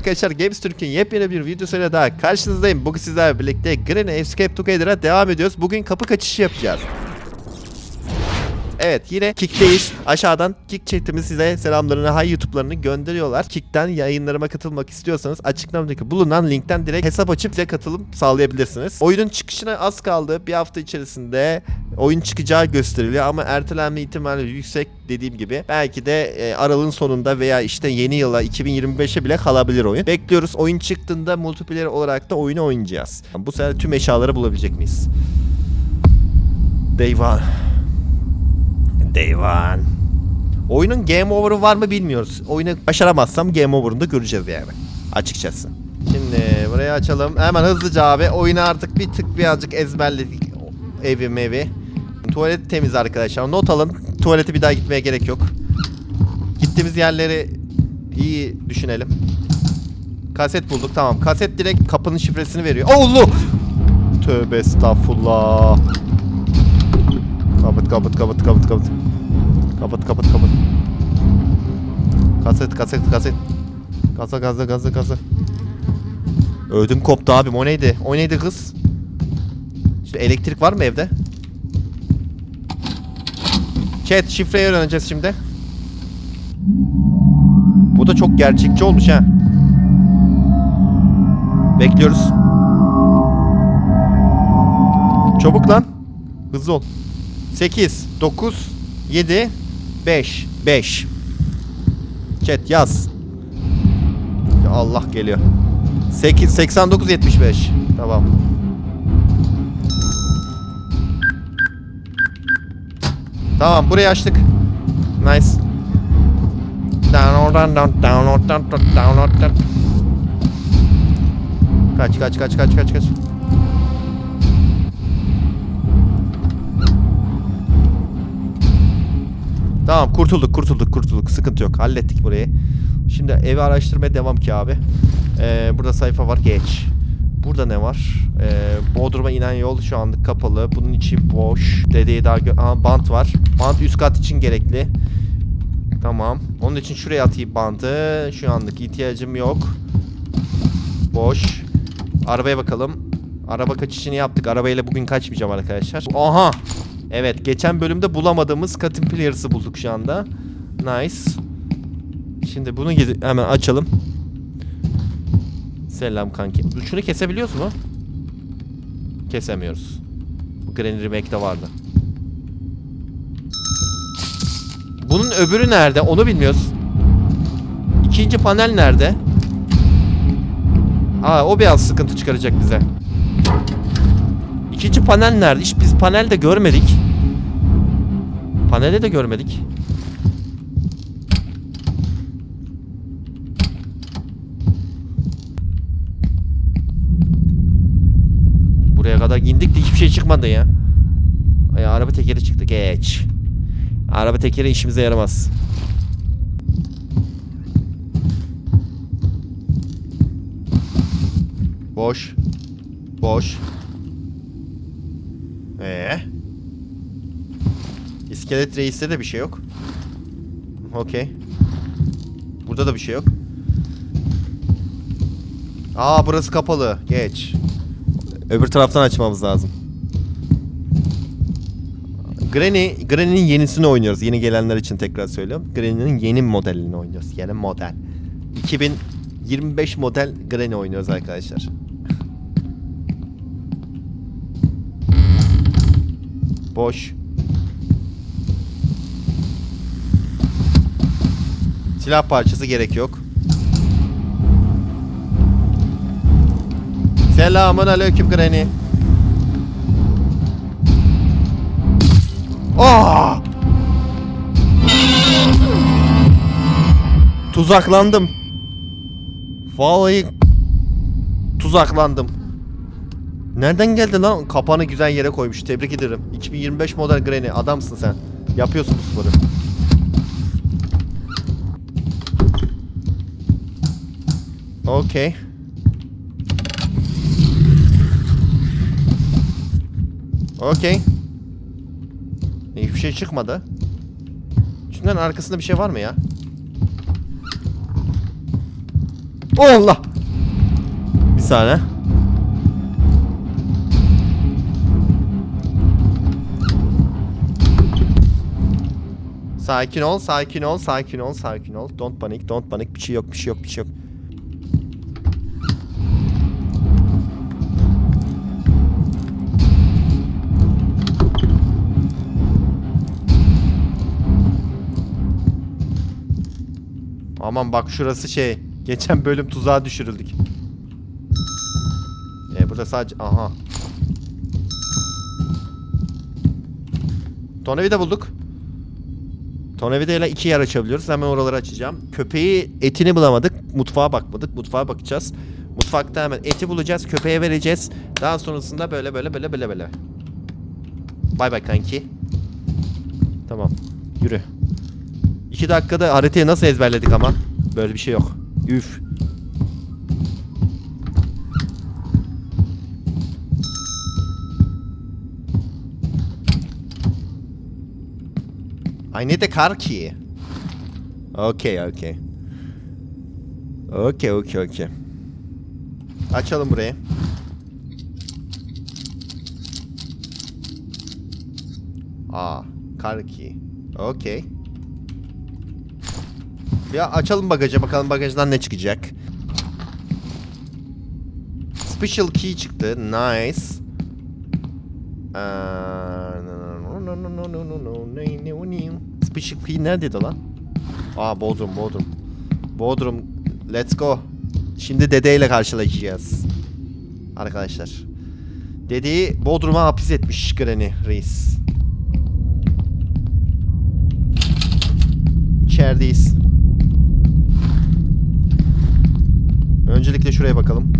arkadaşlar Games Türk'ün yepyeni bir videosuyla daha karşınızdayım. Bugün sizlerle birlikte Green Escape Together'a devam ediyoruz. Bugün kapı kaçışı yapacağız. Evet yine Kick'teyiz. Aşağıdan Kick chatimiz size selamlarını, hay YouTube'larını gönderiyorlar. Kick'ten yayınlarıma katılmak istiyorsanız açıklamadaki bulunan linkten direkt hesap açıp size katılım sağlayabilirsiniz. Oyunun çıkışına az kaldı. Bir hafta içerisinde oyun çıkacağı gösteriliyor ama ertelenme ihtimali yüksek dediğim gibi. Belki de e, Aralık'ın sonunda veya işte yeni yıla 2025'e bile kalabilir oyun. Bekliyoruz. Oyun çıktığında multiplayer olarak da oyunu oynayacağız. Bu sefer tüm eşyaları bulabilecek miyiz? Day one. Day. Oyunun game over'ı var mı bilmiyoruz. Oyunu başaramazsam game over'ını da göreceğiz yani. Açıkçası. Şimdi burayı açalım. Hemen hızlıca abi. Oyunu artık bir tık birazcık ezberledik. Evi mevi. Tuvalet temiz arkadaşlar. Not alın. Tuvalete bir daha gitmeye gerek yok. Gittiğimiz yerleri iyi düşünelim. Kaset bulduk tamam. Kaset direkt kapının şifresini veriyor. Allah! Tövbe estağfurullah. Kapat kapat kapat kapat kapat. Kapat kapat kapat. Kaset kaset kaset. Gaza gaza gaza gaza. Ödüm koptu abim o neydi? O neydi kız? İşte elektrik var mı evde? Chat şifreyi öğreneceğiz şimdi. Bu da çok gerçekçi olmuş ha. Bekliyoruz. Çabuk lan. Hızlı ol. 8, 9, 7, 5, 5. Chat yaz. Ya Allah geliyor. 8, 89, 75. Tamam. Tamam burayı açtık. Nice. Down oradan down down oradan down oradan. Kaç kaç kaç kaç kaç kaç. Tamam kurtulduk kurtulduk kurtulduk sıkıntı yok hallettik burayı. Şimdi evi araştırmaya devam ki abi. Ee, burada sayfa var geç. Burada ne var? Ee, Bodrum'a inen yol şu anlık kapalı. Bunun içi boş. Dedeyi daha gö- Aha, bant var. Bant üst kat için gerekli. Tamam. Onun için şuraya atayım bantı. Şu anlık ihtiyacım yok. Boş. Arabaya bakalım. Araba kaçışını yaptık. Arabayla bugün kaçmayacağım arkadaşlar. Aha. Evet geçen bölümde bulamadığımız Cutting Players'ı bulduk şu anda. Nice. Şimdi bunu hemen açalım. Selam kanki. Şunu kesebiliyoruz mu? Kesemiyoruz. Bu Granny Remake'de vardı. Bunun öbürü nerede? Onu bilmiyoruz. İkinci panel nerede? Aa o biraz sıkıntı çıkaracak bize. İkinci panel nerede? Hiç biz panelde görmedik. Panelde de görmedik. Buraya kadar indik de hiçbir şey çıkmadı ya. Ay, araba tekeri çıktı. Geç. Araba tekeri işimize yaramaz. Boş. Boş. Ee? İskelet reiste de bir şey yok. Okey. Burada da bir şey yok. Aa burası kapalı. Geç. Öbür taraftan açmamız lazım. Granny, Granny'nin yenisini oynuyoruz. Yeni gelenler için tekrar söylüyorum. Granny'nin yeni modelini oynuyoruz. Yeni model. 2025 model Granny oynuyoruz arkadaşlar. Boş. Silah parçası gerek yok. Selamun aleyküm Granny. Ah! Tuzaklandım. Vallahi tuzaklandım. Nereden geldi lan? Kapanı güzel yere koymuş. Tebrik ederim. 2025 model Granny. Adamsın sen. Yapıyorsun bu sporu. Okey. Okey. Hiçbir şey çıkmadı. Şunların arkasında bir şey var mı ya? Allah. Bir saniye. Sakin ol, sakin ol, sakin ol, sakin ol. Don't panic, don't panic. Bir şey yok, bir şey yok, bir şey yok. Aman bak şurası şey. Geçen bölüm tuzağa düşürüldük. E burada sadece aha. Tornavida bulduk. Tornavida ile iki yer açabiliyoruz. Hemen oraları açacağım. Köpeği etini bulamadık. Mutfağa bakmadık. Mutfağa bakacağız. Mutfakta hemen eti bulacağız. Köpeğe vereceğiz. Daha sonrasında böyle böyle böyle böyle böyle. Bay bay kanki. Tamam. Yürü. İki dakikada haritayı nasıl ezberledik ama? Böyle bir şey yok. Üf. I need a car key. Okay, okay. Okay, okay, okay. Açalım burayı. Aa, car key. Okay. Ya açalım bagajı bakalım bagajdan ne çıkacak. Special key çıktı. Nice. Special key neredeydi lan? Aa Bodrum Bodrum. Bodrum let's go. Şimdi dedeyle karşılaşacağız. Arkadaşlar. Dedeyi Bodrum'a hapis etmiş Granny reis. İçerideyiz. Öncelikle şuraya bakalım.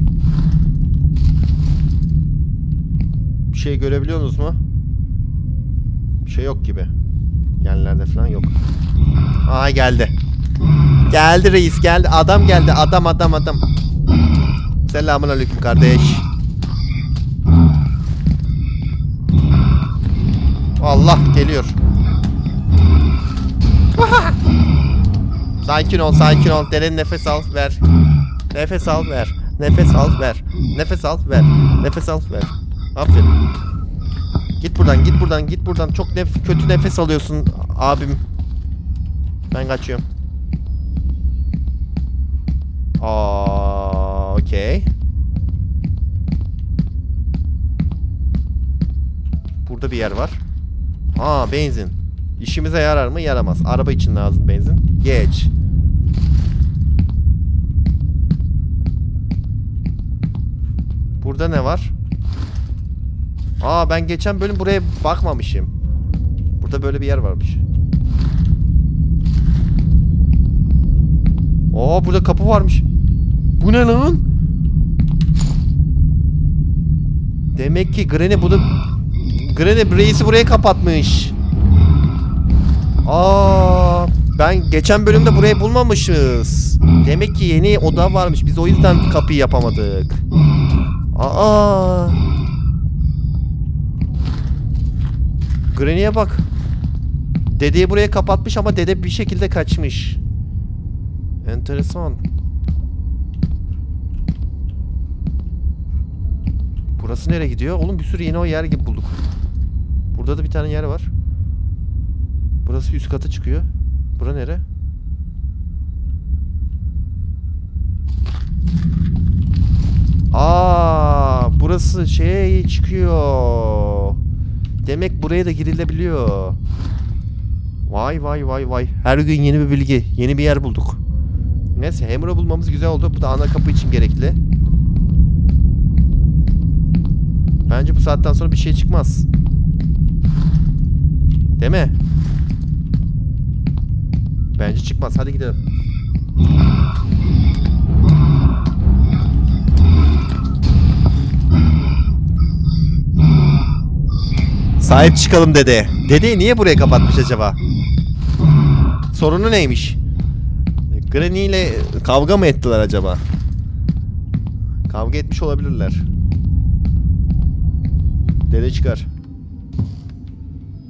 Bir şey görebiliyorsunuz mu? Bir şey yok gibi. Yerlerde falan yok. Aa geldi. Geldi reis geldi. Adam geldi. Adam adam adam. Selamun aleyküm kardeş. Allah geliyor. Sakin ol, sakin ol. Derin nefes al, ver. Nefes al, ver. Nefes al, ver. Nefes al, ver. Nefes al, ver. Aferin. Git buradan, git buradan, git buradan. Çok nef kötü nefes alıyorsun abim. Ben kaçıyorum. Aa, okey. Burada bir yer var. Aa, benzin. İşimize yarar mı? Yaramaz. Araba için lazım benzin. Geç. Burada ne var? Aa ben geçen bölüm buraya bakmamışım. Burada böyle bir yer varmış. Aa burada kapı varmış. Bu ne lan? Demek ki Granny bunu Granny Brace'i buraya kapatmış. Aa, ben geçen bölümde burayı bulmamışız. Demek ki yeni oda varmış. Biz o yüzden kapıyı yapamadık. Aa. Granny'e bak. Dedeyi buraya kapatmış ama dede bir şekilde kaçmış. Enteresan. Burası nereye gidiyor? Oğlum bir sürü yeni o yer gibi bulduk. Burada da bir tane yer var. Burası üst kata çıkıyor. Bura nere? Aa, burası şey çıkıyor. Demek buraya da girilebiliyor. Vay vay vay vay. Her gün yeni bir bilgi, yeni bir yer bulduk. Neyse Hammer'ı bulmamız güzel oldu. Bu da ana kapı için gerekli. Bence bu saatten sonra bir şey çıkmaz. Değil mi? Bence çıkmaz. Hadi gidelim. Sahip çıkalım dede. Dedeyi niye buraya kapatmış acaba? Sorunu neymiş? Granny ile kavga mı ettiler acaba? Kavga etmiş olabilirler. Dede çıkar.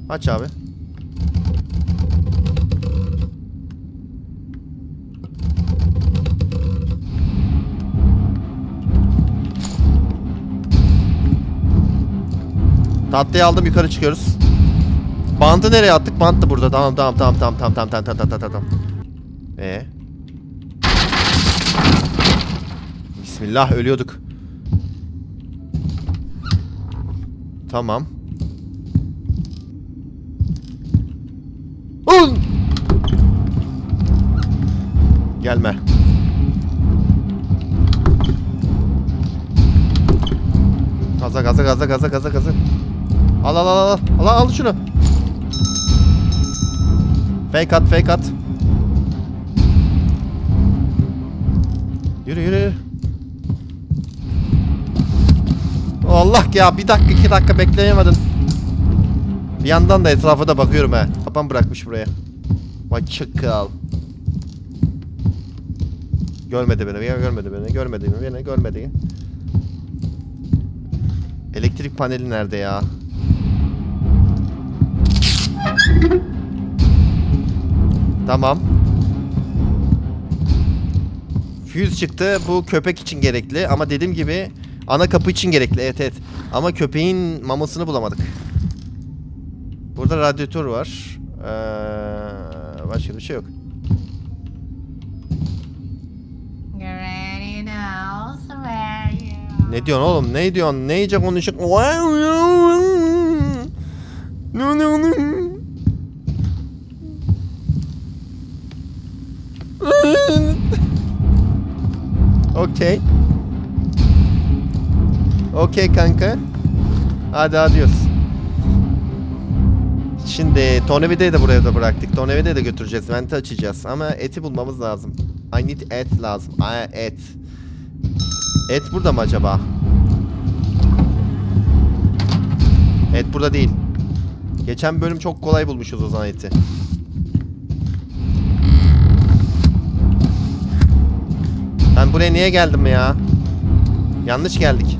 Aç abi. Tatlıyı aldım yukarı çıkıyoruz. Bandı nereye attık? Bant da burada. Tamam tamam tamam tamam tamam tamam tamam tamam tamam tamam. Ee? Bismillah ölüyorduk. Tamam. Un! Gelme. Gaza gaza gaza gaza gaza gaza. Al al al al. Al al şunu. Fake at fake at. Yürü yürü. Allah ya bir dakika iki dakika bekleyemedin. Bir yandan da etrafa da bakıyorum he. Kapan bırakmış buraya. Vay çakal. Görmedi beni, görmedi beni, görmedi beni, görmedi. Elektrik paneli nerede ya? Tamam. Fuse çıktı. Bu köpek için gerekli ama dediğim gibi ana kapı için gerekli. Evet evet. Ama köpeğin mamasını bulamadık. Burada radyatör var. Ee, başka bir şey yok. Ne diyorsun oğlum? Ne diyorsun? Ne iyice konuşuk? No no no. Okey. Okey kanka. Hadi adios. Şimdi tornavidayı da buraya da bıraktık. Tornavidayı da götüreceğiz. Venti açacağız. Ama eti bulmamız lazım. I need et lazım. I et. Et burada mı acaba? Et burada değil. Geçen bölüm çok kolay bulmuşuz o zaman eti. Ben buraya niye geldim ya? Yanlış geldik.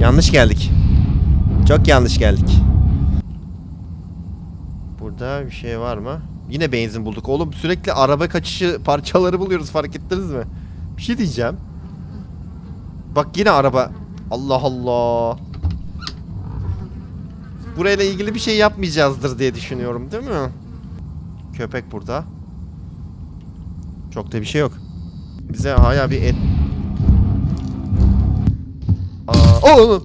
Yanlış geldik. Çok yanlış geldik. Burada bir şey var mı? Yine benzin bulduk. Oğlum sürekli araba kaçışı parçaları buluyoruz fark ettiniz mi? Bir şey diyeceğim. Bak yine araba. Allah Allah. Burayla ilgili bir şey yapmayacağızdır diye düşünüyorum değil mi? Köpek burada. Çok da bir şey yok. Bize hala bir et... Aa, oh!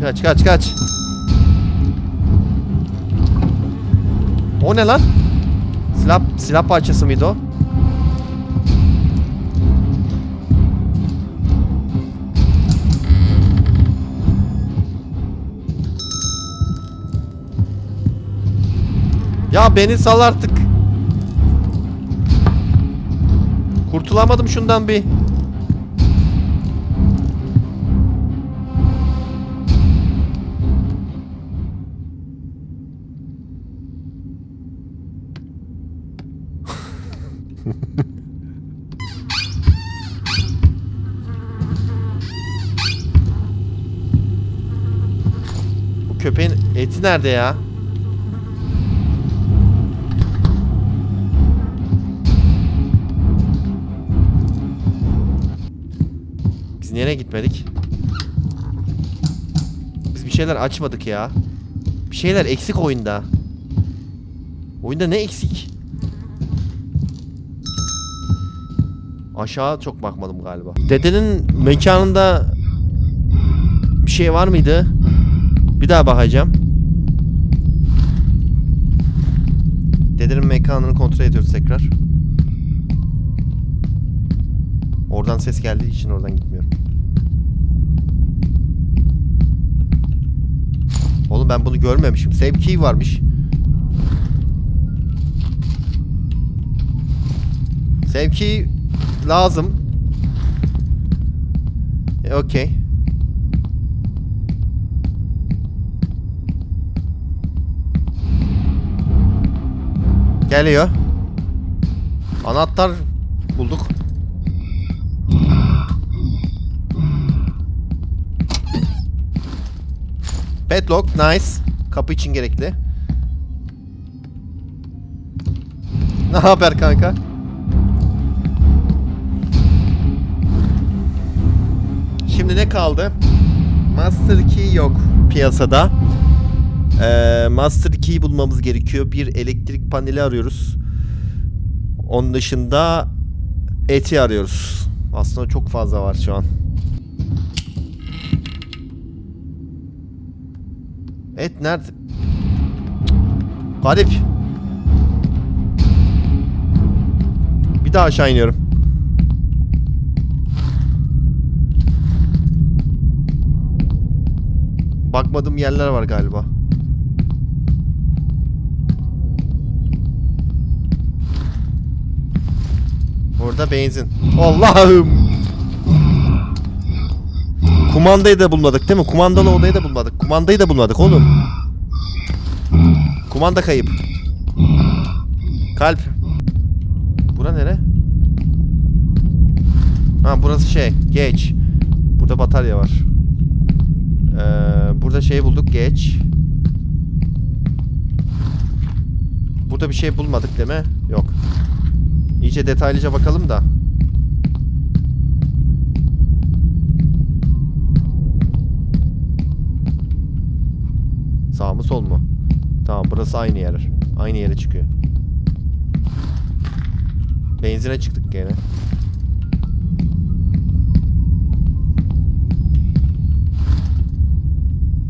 Kaç kaç kaç. O ne lan? Silah, silah parçası mıydı o? Ya beni sal artık. Kurtulamadım şundan bir. Bu köpeğin eti nerede ya? Nereye gitmedik? Biz bir şeyler açmadık ya. Bir şeyler eksik oyunda. Oyunda ne eksik? Aşağı çok bakmadım galiba. Dedenin mekanında bir şey var mıydı? Bir daha bakacağım. Dedenin mekanını kontrol ediyoruz tekrar. Oradan ses geldiği için oradan gitmiyorum. Oğlum ben bunu görmemişim. Save key varmış. Save key lazım. E, Okey. Geliyor. Anahtar bulduk. Padlock nice. Kapı için gerekli. Ne haber kanka? Şimdi ne kaldı? Master Key yok piyasada. Ee, Master Key bulmamız gerekiyor. Bir elektrik paneli arıyoruz. Onun dışında eti arıyoruz. Aslında çok fazla var şu an. Et nerede? Garip. Bir daha aşağı iniyorum. Bakmadığım yerler var galiba. Orada benzin. Allah'ım. Kumandayı da bulmadık değil mi? Kumandalı odayı da bulmadık. Kumandayı da bulmadık oğlum. Kumanda kayıp. Kalp. Bura nere? Ha burası şey. Geç. Burada batarya var. Ee, burada şey bulduk. Geç. Burada bir şey bulmadık değil mi? Yok. İyice detaylıca bakalım da. Sağ mı sol mu? Tamam burası aynı yer. Aynı yere çıkıyor. Benzine çıktık gene.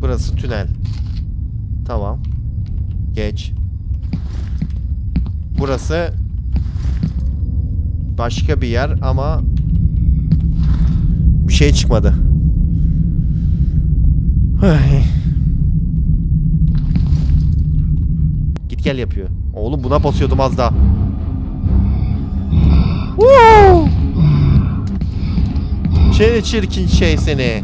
Burası tünel. Tamam. Geç. Burası başka bir yer ama bir şey çıkmadı. Ay. Gel yapıyor. Oğlum buna basıyordum az daha. Woo! Seni çirkin şey seni.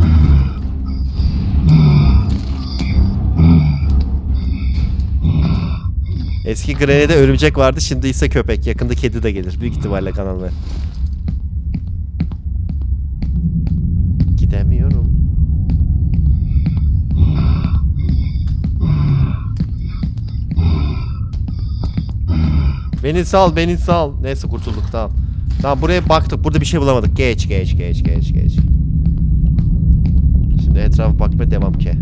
Eski Granny'de örümcek vardı şimdi ise köpek. Yakında kedi de gelir. Büyük ihtimalle kanalına. Beni sal, beni sal. Neyse kurtulduk tamam. Tamam buraya baktık. Burada bir şey bulamadık. Geç, geç, geç, geç, geç. Şimdi etrafa bakmaya devam ki.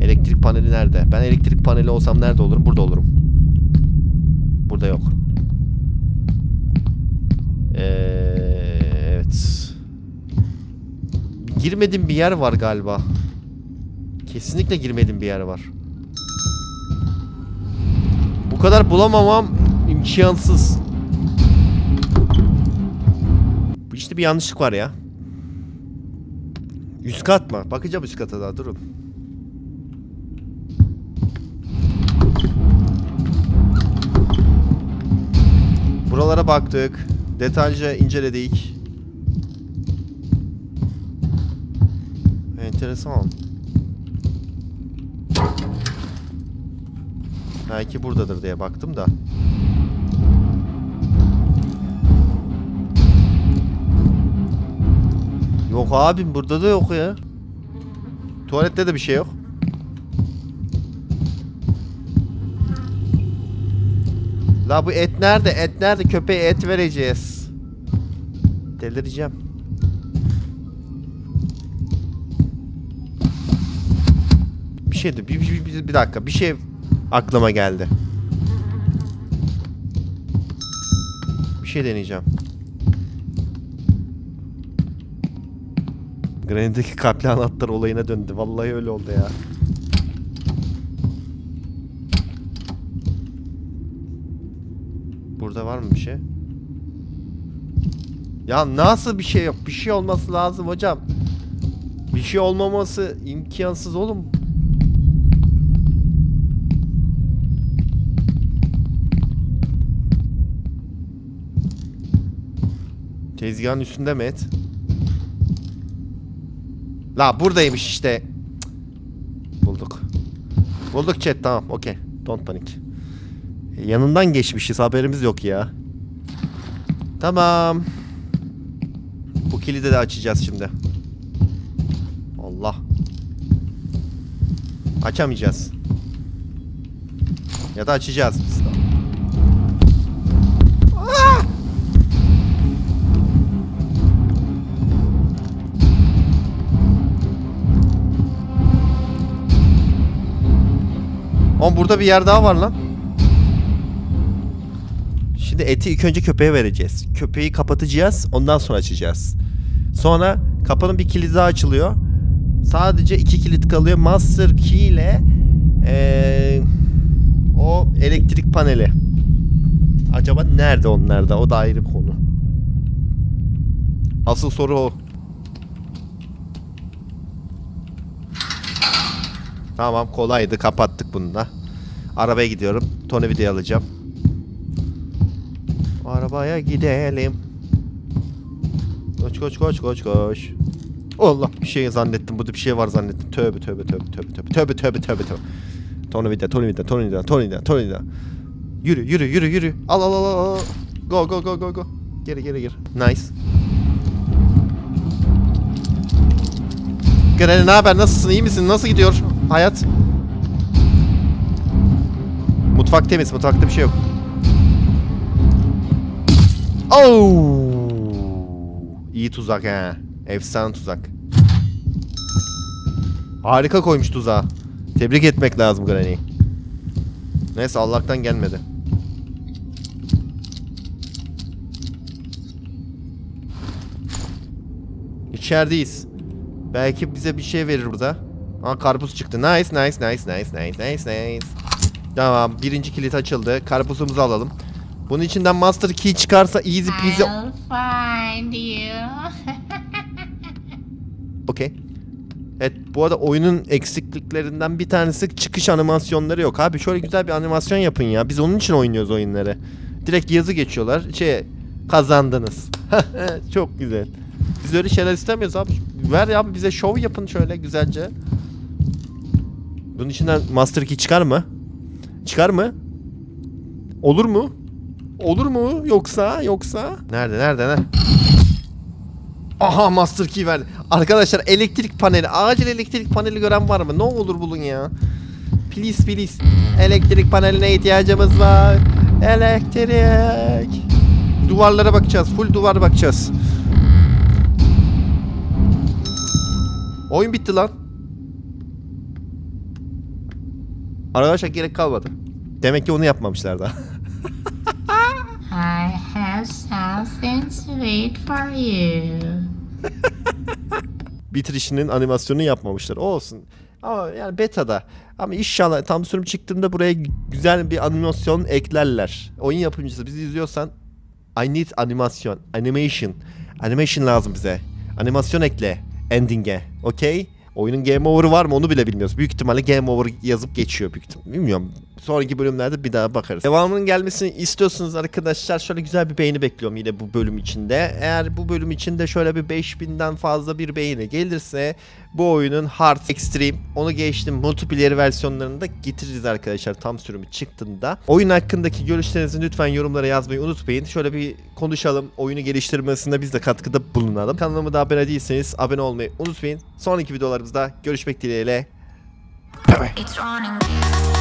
Elektrik paneli nerede? Ben elektrik paneli olsam nerede olurum? Burada olurum. Burada yok. Ee, evet. Girmedim bir yer var galiba. Kesinlikle girmedim bir yer var. Bu kadar bulamamam imkansız. Bu işte bir yanlışlık var ya. Üst kat mı? Bakacağım üst kata daha durun. Buralara baktık. Detaylıca inceledik. Enteresan. Belki buradadır diye baktım da. Yok abim burada da yok ya. Tuvalette de bir şey yok. La bu et nerede? Et nerede? Köpeğe et vereceğiz. Delireceğim. Bir şeydi. Bir, bir, bir, bir dakika. Bir şey aklıma geldi. Bir şey deneyeceğim. Granny'deki kalpli anahtar olayına döndü. Vallahi öyle oldu ya. Burada var mı bir şey? Ya nasıl bir şey yok? Bir şey olması lazım hocam. Bir şey olmaması imkansız oğlum. Tezgahın üstünde mi et? La buradaymış işte. Bulduk. Bulduk chat tamam okey. Don't panic. Yanından geçmişiz haberimiz yok ya. Tamam. Bu kilidi de açacağız şimdi. Allah. Açamayacağız. Ya da açacağız. Ah! Oğlum burada bir yer daha var lan. Şimdi eti ilk önce köpeğe vereceğiz. Köpeği kapatacağız. Ondan sonra açacağız. Sonra kapının bir kilidi daha açılıyor. Sadece iki kilit kalıyor. Master key ile eee, o elektrik paneli. Acaba nerede onlar da? O da ayrı bir konu. Asıl soru o. Tamam kolaydı kapattık bunu da. Arabaya gidiyorum. Tornavidayı alacağım. Arabaya gidelim. Koş koş koş koş koş. Allah bir şey zannettim. Burada bir şey var zannettim. Tövbe tövbe tövbe tövbe tövbe tövbe tövbe tövbe tövbe. Tornavida tornavida tornavida tornavida tornavida. Yürü yürü yürü yürü. Al al al al. Go go go go go. Geri geri gir. Nice. Granny ne haber? Nasılsın? İyi misin? Nasıl gidiyor hayat? Mutfak temiz. Mutfakta bir şey yok. Oh! İyi tuzak he. Efsane tuzak. Harika koymuş tuzağı. Tebrik etmek lazım Granny'i. Neyse Allah'tan gelmedi. İçerideyiz. Belki bize bir şey verir burada. Aa karpuz çıktı. Nice nice nice nice nice nice nice. Tamam birinci kilit açıldı. Karpuzumuzu alalım. Bunun içinden master key çıkarsa easy peasy. I'll find you. Okey. Evet bu arada oyunun eksikliklerinden bir tanesi çıkış animasyonları yok. Abi şöyle güzel bir animasyon yapın ya. Biz onun için oynuyoruz oyunları. Direkt yazı geçiyorlar. Şey kazandınız. Çok güzel. Biz öyle şeyler istemiyoruz abi. Ver ya bize şov yapın şöyle güzelce. Bunun içinden Master Key çıkar mı? Çıkar mı? Olur mu? Olur mu? Yoksa yoksa? Nerede nerede ne? Aha Master Key verdi. Arkadaşlar elektrik paneli. Acil elektrik paneli gören var mı? Ne olur bulun ya. Please please. Elektrik paneline ihtiyacımız var. Elektrik. Duvarlara bakacağız. Full duvar bakacağız. Oyun bitti lan. Arkadaşlar gerek kalmadı. Demek ki onu yapmamışlar daha. I have something sweet for you. bitirişinin animasyonunu yapmamışlar. O olsun. Ama yani beta'da. Ama inşallah tam sürüm çıktığında buraya güzel bir animasyon eklerler. Oyun yapımcısı bizi izliyorsan I need animasyon. Animation. Animation lazım bize. Animasyon ekle. Ending'e. Okey? Oyunun game over'ı var mı onu bile bilmiyoruz. Büyük ihtimalle game over yazıp geçiyor büyük ihtimalle. Bilmiyorum. Sonraki bölümlerde bir daha bakarız. Devamının gelmesini istiyorsunuz arkadaşlar. Şöyle güzel bir beğeni bekliyorum yine bu bölüm içinde. Eğer bu bölüm içinde şöyle bir 5000'den fazla bir beğeni gelirse bu oyunun Hard Extreme onu geçtim multiplayer versiyonlarını da getiririz arkadaşlar tam sürümü çıktığında. Oyun hakkındaki görüşlerinizi lütfen yorumlara yazmayı unutmayın. Şöyle bir konuşalım. Oyunu geliştirmesinde biz de katkıda bulunalım. Kanalıma da abone değilseniz abone olmayı unutmayın. Sonraki videolarımızda görüşmek dileğiyle. It's running.